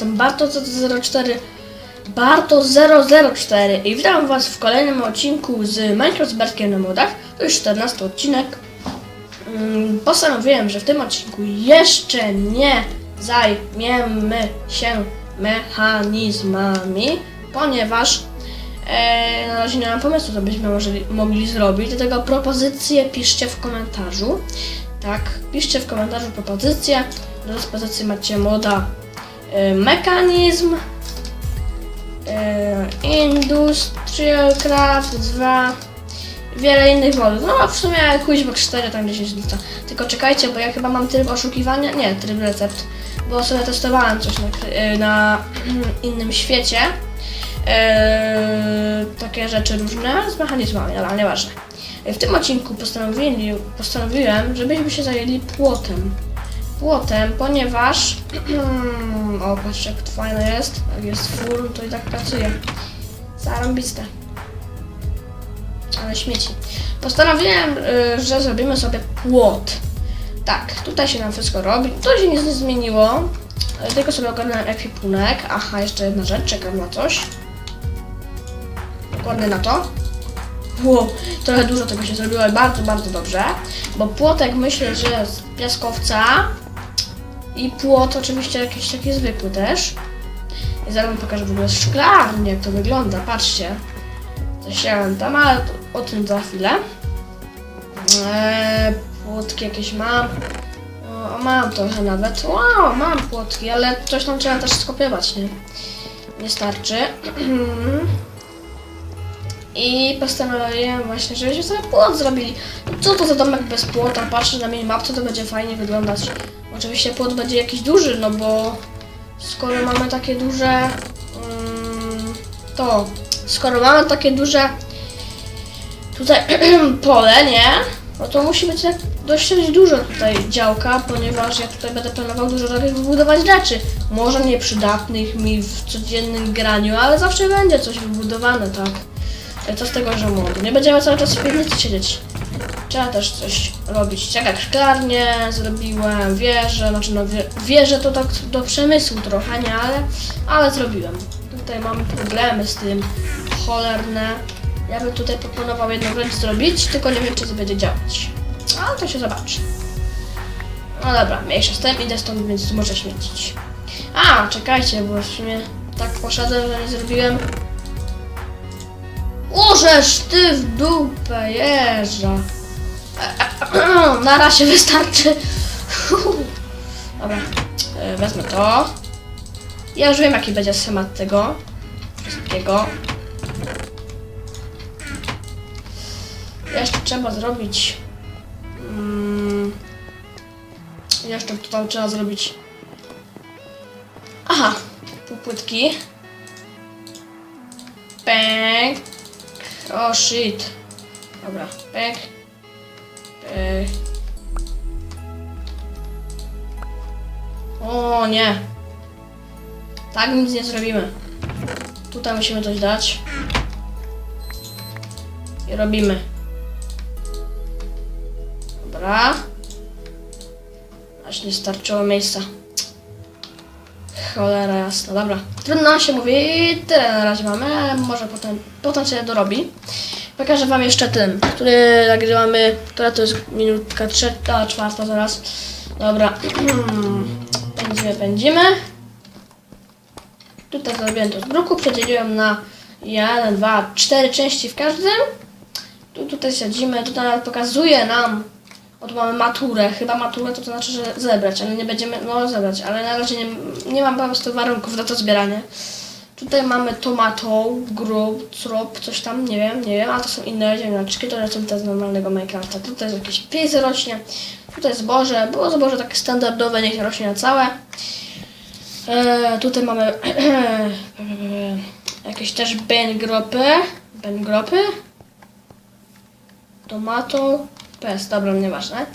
jestem Barto04 Barto004 i witam was w kolejnym odcinku z Minecraft z Bartkiem na modach. To już 14 odcinek. Mm, Postanowiłem, że w tym odcinku jeszcze nie zajmiemy się mechanizmami, ponieważ e, na razie nie mam pomysłu, co byśmy mogli zrobić. Dlatego propozycje piszcie w komentarzu. Tak, piszcie w komentarzu propozycje. Do dyspozycji macie moda e, mechanizm, e, Industrial Craft 2, wiele innych modów. No w sumie Quizbox 4 tam gdzieś jest lista. Tylko czekajcie, bo ja chyba mam tryb oszukiwania, nie, tryb recept, bo sobie testowałem coś na, e, na innym świecie. E, takie rzeczy różne z mechanizmami, ale nieważne. W tym odcinku postanowiłem, żebyśmy się zajęli płotem. Płotem, ponieważ... o, patrzcie, jak to fajne jest. Jak jest full, to i tak pracuje. Zarąbiste. Ale śmieci. Postanowiłem, y, że zrobimy sobie płot. Tak, tutaj się nam wszystko robi. To się nic nie zmieniło. Y, Tylko sobie ogarnąłem ekwipunek. Aha, jeszcze jedna rzecz, czekam na coś. Dokładnie na to. Wow, trochę dużo tego się zrobiło, ale bardzo, bardzo dobrze. Bo płotek myślę, że z piaskowca i płot oczywiście jakiś taki zwykły też. I zaraz wam pokażę w ogóle szklarnię, jak to wygląda. Patrzcie. Zasiałem tam, ale o tym za chwilę. Eee, płotki jakieś mam. O, mam trochę nawet. Wow, mam płotki, ale coś tam trzeba też skopiować, nie? Nie starczy. I postanowiłem właśnie, żebyśmy sobie płot zrobili. Co to za domek bez płota? Patrzę na minimapce, to będzie fajnie wyglądać. Oczywiście płot będzie jakiś duży, no bo skoro mamy takie duże... mm, to... Skoro mamy takie duże tutaj pole, nie? No to musi być dość dużo tutaj działka, ponieważ ja tutaj będę planował dużo takich wybudować rzeczy. Może nieprzydatnych mi w codziennym graniu, ale zawsze będzie coś wybudowane, tak. Co z tego, że młody? Nie będziemy cały czas w piwnicy siedzieć. Trzeba też coś robić. Tak jak szklarnię zrobiłem, wieżę, znaczy no wie, to tak do przemysłu trochę, nie, ale, ale zrobiłem. Tutaj mam problemy z tym cholerne. Ja bym tutaj proponował jedną rzecz zrobić, tylko nie wiem czy to będzie działać. Ale to się zobaczy. No dobra, mniejsza z tym, idę stąd, więc może śmiecić. A, czekajcie, bo w sumie tak poszedłem, że nie zrobiłem Użesz ty w dupę, jeża. Na razie wystarczy. Dobra, e, wezmę to. Ja już wiem jaki będzie schemat tego wszystkiego. Jeszcze trzeba zrobić... Mm, jeszcze tutaj trzeba zrobić... Aha, pół płytki. Pęk. O shit. Dobra, pek. Pek. O nie. Tak nic nie zrobimy. Tutaj musimy coś dać. I robimy. Dobra. Aż nie starczyło miejsca. Cholera jasna, dobra. Trudno się mówi, tyle na razie mamy, może potem, potem się dorobi. Pokażę wam jeszcze ten, który nagrywamy, która to jest minutka trzecia, czwarta zaraz. Dobra, pędzimy, pędzimy. Tutaj zrobiłem to z bruku, przedzieliłem na 1, 2, 4 części w każdym. Tu tutaj siedzimy, tutaj pokazuje nam, Oto mamy maturę, chyba maturę to, to znaczy, że zebrać, ale nie będziemy, no zebrać, ale na razie nie, nie mam po prostu warunków na to zbieranie. Tutaj mamy tomato, grób, trop, coś tam, nie wiem, nie wiem, a to są inne ziemniaczki, to są te z normalnego Minecrafta. Tutaj jest jakieś pies rośnie, tutaj zboże, było zboże takie standardowe, niech rośnie na całe. E, tutaj mamy jakieś też bengropy, bengropy, tomato, PS, dobra, nieważne.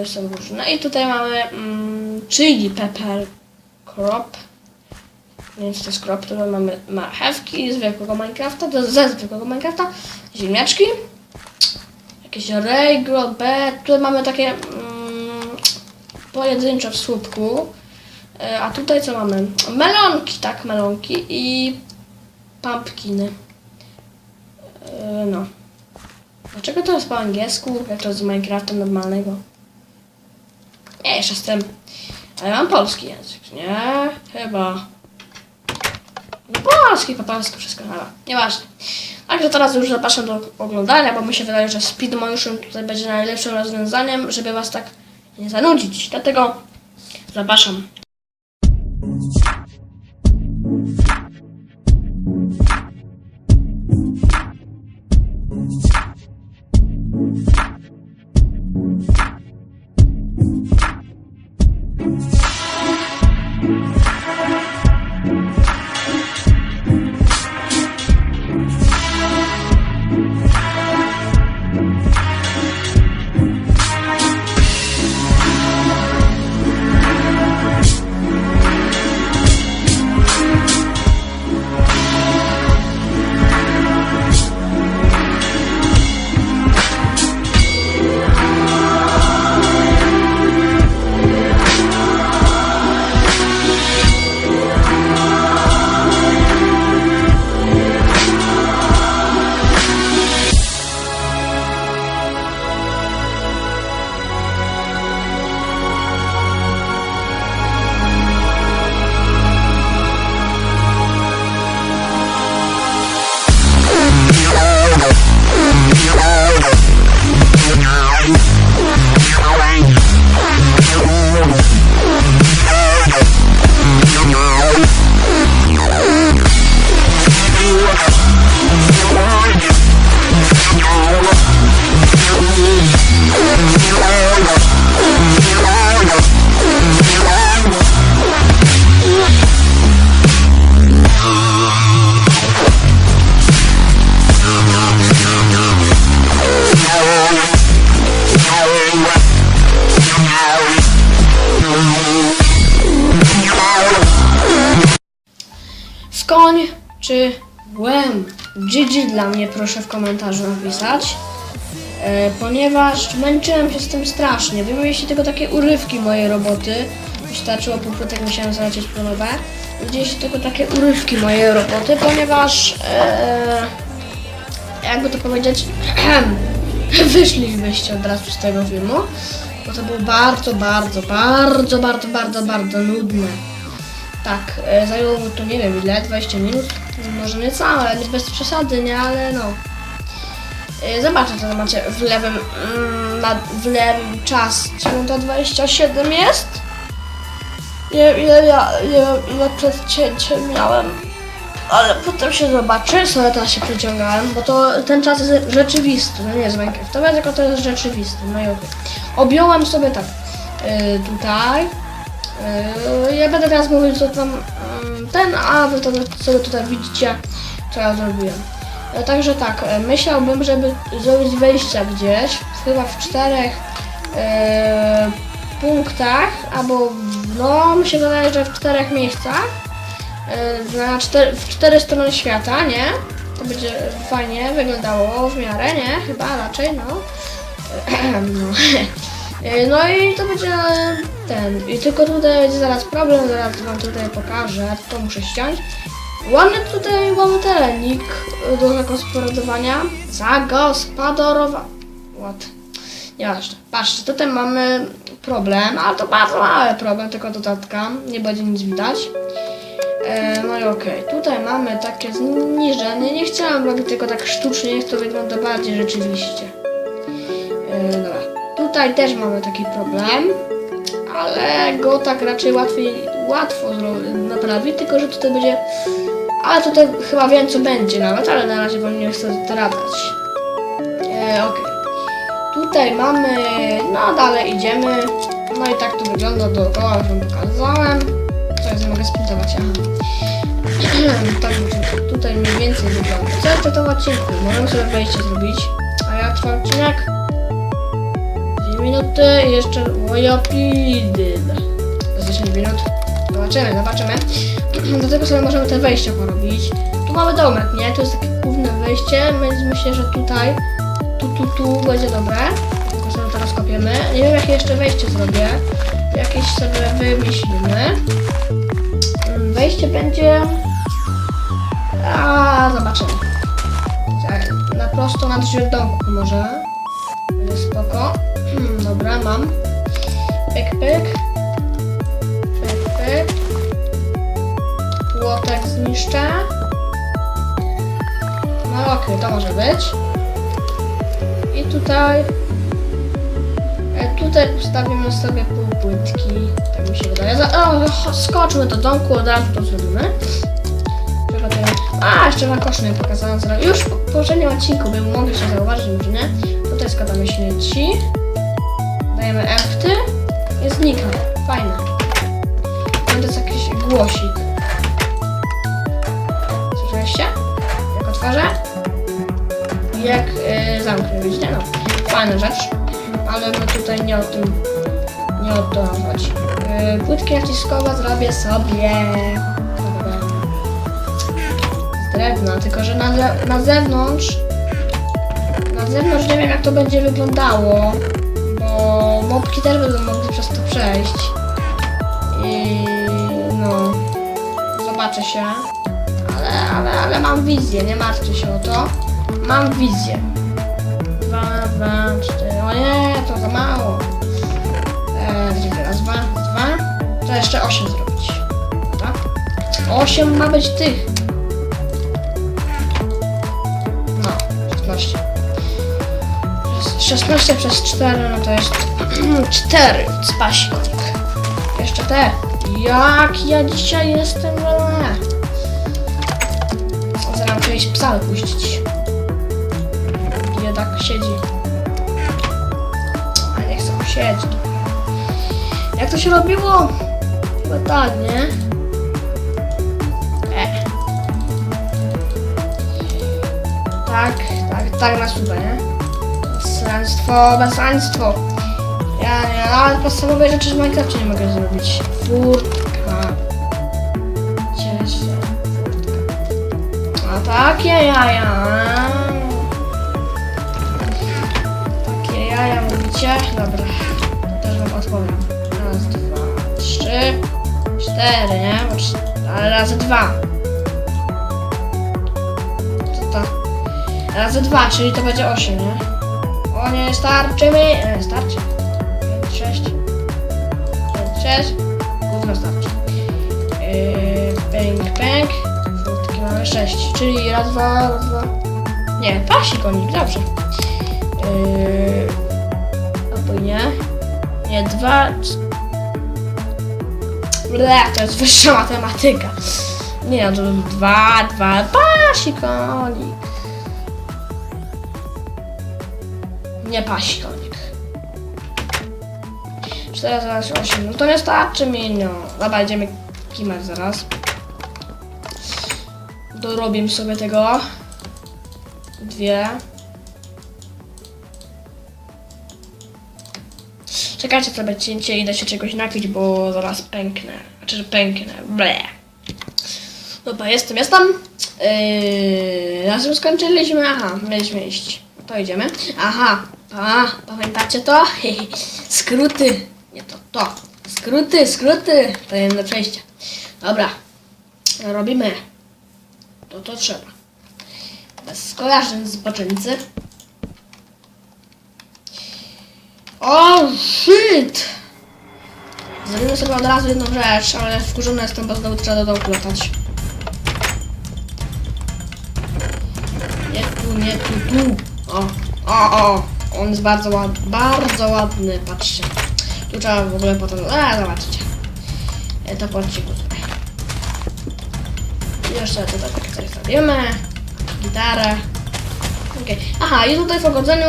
Yy, są różne. I tutaj mamy mm, chili pepper crop. Co to crop. Tutaj mamy marchewki z zwykłego Minecrafta, to ze zwykłego Minecrafta, ziemniaczki, jakieś regro, B. Tutaj mamy takie mm, pojedyncze w słupku. E, A tutaj co mamy? Melonki, tak, melonki i pumpkiny. E, No. Dlaczego to jest po angielsku, jak to z Minecrafta normalnego? Nie, jeszcze z tym. Ale mam polski język, nie? Chyba. No polski, po polsku wszystko, ale nieważne. Także teraz już zapraszam do oglądania, bo mi się wydaje, że Speedmotion tutaj będzie najlepszym rozwiązaniem, żeby was tak nie zanudzić. Dlatego zapraszam. Mnie proszę w komentarzu napisać. E, ponieważ męczyłem się z tym strasznie. Wy mieliście tylko takie urywki mojej roboty. Wystarczyło półpłytek, musiałem zalecieć po nowe. Widzieliście tylko takie urywki mojej roboty, ponieważ e, jakby to powiedzieć wyszlibyście od razu z tego filmu. Bo to było bardzo, bardzo, bardzo, bardzo, bardzo, bardzo nudne. Tak, e, zajęło mi to nie wiem ile, 20 minut, może nie całe, nie bez przesady, nie, ale no. E, Zobaczę, co macie w lewym, mm, na, w lewym czas, minuta 27 jest. Wiem ile ja, wiem ile przed cięciem miałem, ale potem się zobaczy, sobie teraz się przeciągałem, bo to ten czas jest rzeczywisty, no nie jest Minecraftowy, tylko to jest rzeczywisty, no i okej. Objąłem sobie tak, e, tutaj, Yy, Ja będę teraz mówił co tam mm, ten, a wy to sobie tutaj widzicie, co ja zrobiłem. E, Także tak, e, myślałbym, żeby zrobić wejścia gdzieś, chyba w czterech e, punktach, albo no, mi się wydaje, że w czterech miejscach, na w cztery strony świata, nie? To będzie fajnie wyglądało w miarę, nie? Chyba raczej, no. no. E, No i to będzie ten. I tylko tutaj będzie zaraz problem, zaraz wam tutaj pokażę. To muszę ściąć. Ładny tutaj mamy terenik do zagospodarowania. Zagospodarowa... What? Nieważne. Patrzcie, tutaj mamy problem, ale to bardzo mały problem, tylko dodatka. Nie będzie nic widać. E, no i okej, tutaj mamy takie zniżenie. Nie chciałam robić tylko tak sztucznie, niech to wygląda bardziej rzeczywiście. E, dobra. Tutaj też mamy taki problem, ale go tak raczej łatwiej, łatwo naprawić, tylko że tutaj będzie... Ale tutaj chyba wiem co będzie nawet, ale na razie wam nie chcę zdradzać. E, okej. Tutaj mamy... No dalej idziemy. No i tak to wygląda dookoła, już wam pokazałem. Ja mogę sprintować, tak tutaj mniej więcej wygląda. Co to w odcinku? Możemy sobie wejście zrobić. A ja trwa odcinek. I jeszcze moja pidyl. Za 10 minut. Zobaczymy, zobaczymy. Do tego sobie możemy te wejścia porobić. Tu mamy domek, nie? To jest takie główne wejście, więc myślę, że tutaj, tu, tu, tu będzie dobre. Tylko sobie to rozkopiemy. Nie wiem, jakie jeszcze wejście zrobię. jakieś sobie wymyślimy. Mm, Wejście będzie... A zobaczymy. Tak, na prosto na drzwi domku może. Dobra, mam. Pyk, pyk. Pyk, pyk. Płotek zniszczę. No okej, to może być. I tutaj... e, Tutaj postawimy sobie pół płytki. Tak mi się wydaje. O, skoczmy do domku, od razu to zrobimy. A, jeszcze na kosz nie pokazałam. Już po poprzednim odcinku by mogli się zauważyć, może nie. Tutaj składamy śmieci. Dajemy empty i znika. Fajne. To jest jakiś głosik. Słyszeliście? Jak otworzę? Jak yy, zamknę, widzicie? No. Fajna rzecz. Ale no tutaj nie o tym, nie o to chodzi. Yy, płytki naciskowe zrobię sobie. Z drewna, tylko że na, na zewnątrz na zewnątrz nie wiem jak to będzie wyglądało, bo mopki też będą mogły przez to przejść. I no, zobaczę się. Ale, ale, ale mam wizję, nie martwcie się o to. Mam wizję. Dwa, dwa, cztery. O nie, to za mało. Eee, teraz dwa, dwa. To jeszcze osiem zrobić. Tak? Osiem ma być tych. No, 16. 16 przez 4, no to jest 4 spasik. Jeszcze te. Jak ja dzisiaj jestem wolna. Zaraz iść psa wypuścić. Biedak siedzi. A nie chcę siedzieć. Jak to się robiło? Chyba tak, nie? E. Tak, tak, tak na słupę, nie? Bezsaństwo, bezsaństwo. Ja ale podstawowe rzeczy w Minecrafcie nie mogę zrobić. Furtka. Furtka. A takie jaja. Takie jaja mówicie? Dobra. Też wam odpowiem. Raz, dwa, trzy, cztery, nie? Ale razy dwa. Co? Razy dwa, czyli to będzie osiem, nie? O nie, starczy mi! Nie, starczy. 5, 6. 5, 6. Gówno starczy. Yy, pęk, pęk. Furtki mamy 6, czyli raz, dwa, raz, dwa. Nie, pasi konik, dobrze. Yy, albo nie. Nie, dwa. Ble, to jest wyższa matematyka. Nie, no to dwa, dwa, pasi konik. Nie pasikonik. 4 zaraz 8. No to nie starczy mi, no. Dobra, idziemy kimać zaraz. Dorobię sobie tego. Dwie. Czekajcie sobie cięcie, idę się czegoś napić, bo zaraz pęknę. Znaczy, że pęknę. Ble. Dobra, jestem, jestem. Yy, razem skończyliśmy. Aha, mieliśmy iść. To idziemy. Aha, a, pamiętacie to? Skróty. Nie to, to. Skróty, skróty. Tajemne przejście. Dobra. Robimy. To to trzeba. Bez skojarzeń z boczenicy. O, shit! Zrobimy sobie od razu jedną rzecz, ale wkurzony jestem, bo znowu trzeba do domku latać. Nie tu, nie tu, tu. O, o, o. On jest bardzo ładny, bardzo ładny, patrzcie. Tu trzeba w ogóle potem, a zobaczycie. E, To odcinku tutaj. Jeszcze tutaj coś zrobimy. Gitarę. Okej. Aha, i tutaj w ogrodzeniu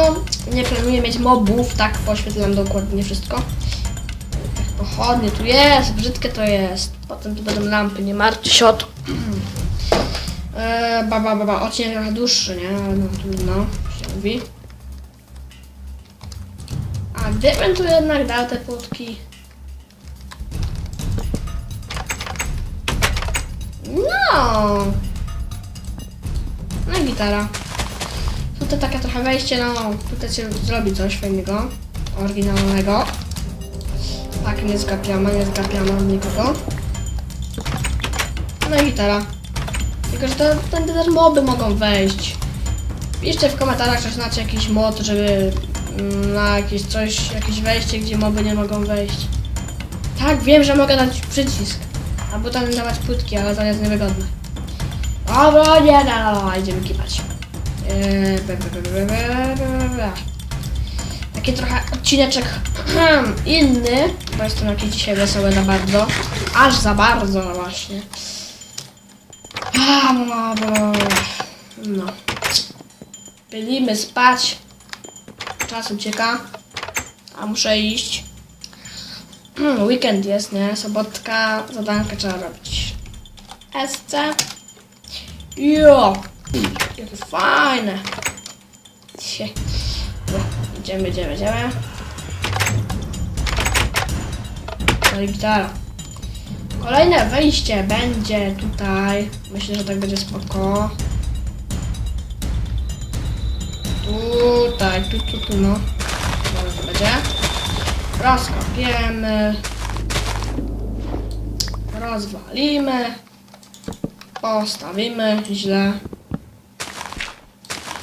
nie planuję mieć mobów, tak poświetlam dokładnie wszystko. Tak, Pochodnie tu jest, brzydkie to jest. Potem tu będą lampy, nie martwcie się o to. Eee, ba, ba, ba, ba. Odcinek trochę dłuższy, nie? No trudno, się mówi. Gdybym tu jednak dał te płotki? No! No i gitara. Tutaj takie trochę wejście, no tutaj się zrobi coś fajnego, oryginalnego. Tak, nie zgapiamy, nie zgapiamy nikogo. No i gitara. Tylko, że to, tędy też moby mogą wejść. Piszcie w komentarzach, czy znacie jakiś mod, żeby na jakieś coś, jakieś wejście, gdzie moby nie mogą wejść. Tak, wiem, że mogę dać przycisk. Albo tam dawać płytki, ale to jest niewygodne. Dobra, nie, no, no, idziemy kipać. Eee. Taki trochę odcineczek inny, bo jestem jakiś dzisiaj wesoły za bardzo. Aż za bardzo, no właśnie. A, no, bo... No. Bylimy spać. Czas ucieka. A muszę iść. Hmm, weekend jest, nie? Sobotka, zadankę trzeba robić. SC. Jo! Jakie fajne. Sie. Idziemy, idziemy, idziemy. No i gitara. Kolejne wejście będzie tutaj. Myślę, że tak będzie spoko. Tutaj, tu, tu, tu, no. Dobra, to będzie. Rozkopiemy. Rozwalimy. Postawimy źle.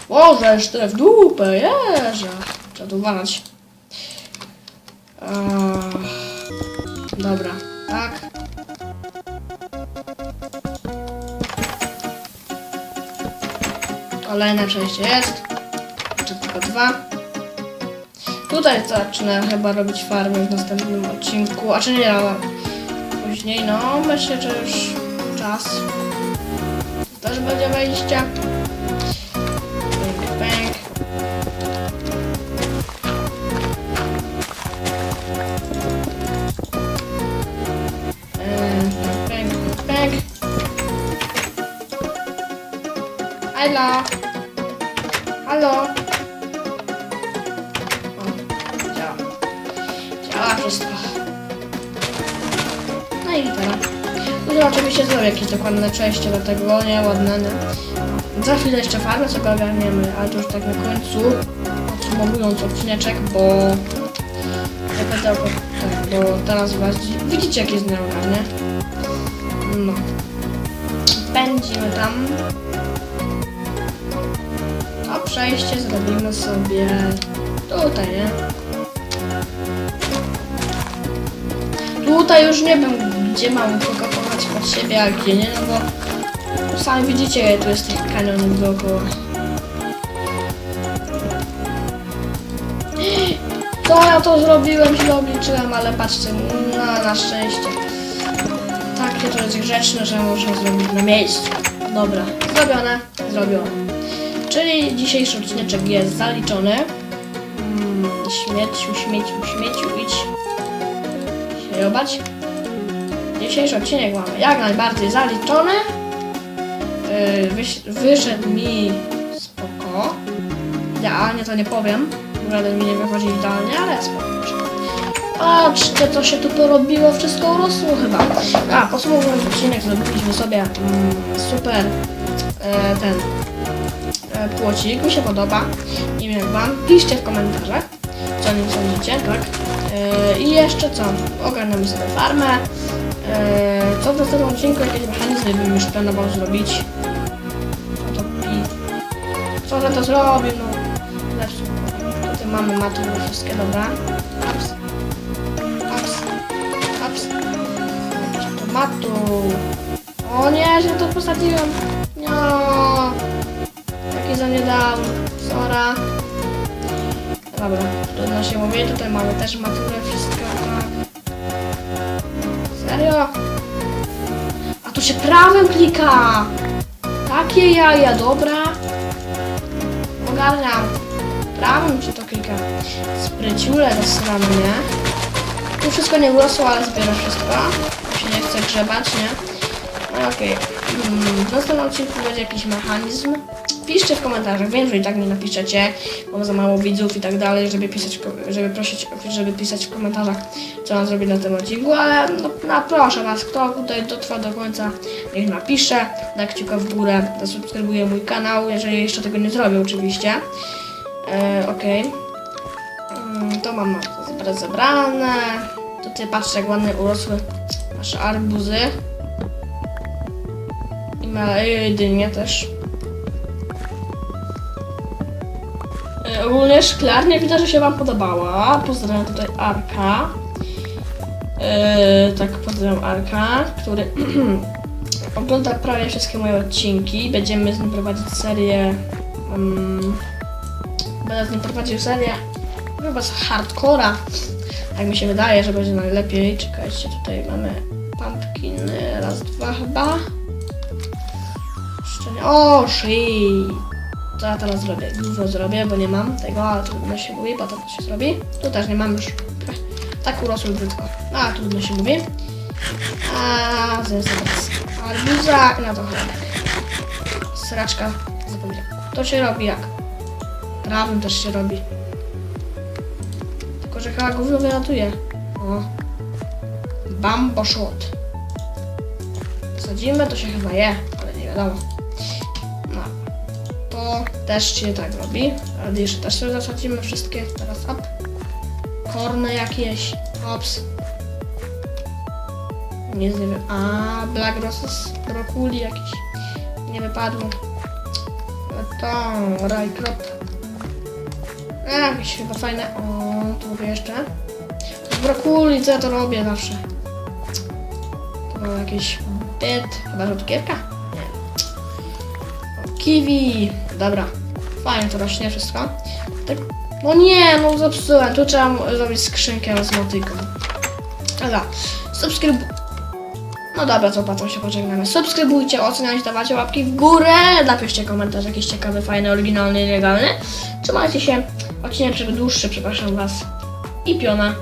Boże, jeszcze w dupę, jeża. Trzeba tu. Eee, dobra, tak. Kolejne przejście jest. Tylko dwa. Tutaj zacznę chyba robić farmy w następnym odcinku. A czy nie, ale później, no myślę, że już czas. Też będzie wejście. Bang, bang. Bang, bang, bang. No i teraz. No oczywiście zrobię jakieś dokładne przejście do tego, nie ładne, nie? Za chwilę jeszcze farmę sobie ogarniemy, ale to już tak na końcu, podsumowując odcineczek, bo oko- tak, bo teraz was widzicie jak jest nieogarnie. No. Pędzimy tam. To przejście zrobimy sobie tutaj, nie? Tutaj już nie wiem, gdzie mam kochać pod siebie, a gdzie nie, no bo sami widzicie, tu jest tych kanionów dookoła. To ja to zrobiłem, źle obliczyłem, ale patrzcie, no, na szczęście. Takie to jest grzeczne, że można zrobić na miejscu. Dobra, zrobione, zrobione. Czyli dzisiejszy odcineczek jest zaliczony. Mm, śmieciu, śmieciu, śmieciu, idź jobać. Dzisiejszy odcinek mamy jak najbardziej zaliczony. Yy, wyszedł mi spoko. Idealnie to nie powiem. Żaden mi nie wychodzi idealnie, ale spoko. Patrzcie, co się tu porobiło, wszystko urosło chyba. A, podsumowując odcinek, zrobiliśmy sobie mm, super e, ten e, płocik, mi się podoba. Wiem jak wam, piszcie w komentarzach, nim sądzicie, tak? E, I jeszcze co, ogarniamy sobie farmę. E, co w następnym odcinku, jakieś mechanizmy bym już planował zrobić. To pi. Co że to zrobił, no. Zepsuł. Tutaj mamy matu wszystkie, dobra. Ups. Ups. Ups. Tomatu. O nie, że to posadziłem. No. Jaki za nie dał. Sora. Dobra, trudno się mówi. Tutaj mamy też maturę, wszystko. Tak. Serio? A tu się prawym klika. Takie jaja, dobra. Ogarniam. Prawym się to klika. Spryciule zasrane, nie? Tu wszystko nie urosło, ale zbiorę wszystko. Bo się nie chce grzebać, nie? Okej. Mm, W następnym odcinku będzie jakiś mechanizm. Piszcie w komentarzach. Wiem, że i tak nie napiszecie, mam za mało widzów i tak dalej, żeby pisać, żeby prosić, żeby pisać w komentarzach, co mam zrobić na tym odcinku, ale no, no proszę was, kto tutaj dotrwa do końca, niech napisze, da kciuka w górę, zasubskrybuje mój kanał, jeżeli jeszcze tego nie zrobię oczywiście. E, Okej. Mm, To mam zabrane. Tutaj patrzcie, jak ładnie urosły nasze arbuzy. Maleje dynie też. E, Ogólnie szklarnia widzę, że się Wam podobała. Pozdrawiam tutaj Arka. E, tak, pozdrawiam Arka, który ogląda prawie wszystkie moje odcinki. Będziemy z nim prowadzić serię. Um, będę z nim prowadził serię chyba z hardcora. Tak mi się wydaje, że będzie najlepiej. Czekajcie, tutaj mamy pumpkiny. Raz, dwa chyba. O, shit. Co ja teraz zrobię? Dużo zrobię, bo nie mam tego, ale trudno się mówi, bo to się zrobi. Tu też nie mam już. Tak urosły brzydko. A, trudno się mówi. A, sobie teraz arbuza i na to chleb. Sraczka, zapomniałem. To się robi jak? Prawym też się robi. Tylko, że chyba gówno wylatuje. O. Bambo shot. Sadzimy, to się chyba je, ale nie wiadomo. No. Też się tak robi. Radisze też sobie zasadzimy wszystkie. Teraz up. Korny jakieś. Hops. Nie wiem. A, Black Roses, brokuli jakiś. Nie wypadło. To, rajkrop. A, jakieś chyba fajne. O, tu jeszcze. Z brokuli, co ja to robię zawsze. To jakieś byt, chyba rzodkiewka? Nie. O, kiwi. Dobra. Fajnie to rośnie wszystko. Tak. No nie, no zepsułem. Tu trzeba zrobić skrzynkę z motyką. Dobra. Subskryb... No dobra, co patrzą się pożegnamy. Subskrybujcie, oceniajcie, dawajcie łapki w górę. Napiszcie komentarz jakiś ciekawy, fajny, oryginalny legalny. Trzymajcie się. Odcinek dłuższy, przepraszam was. I piona.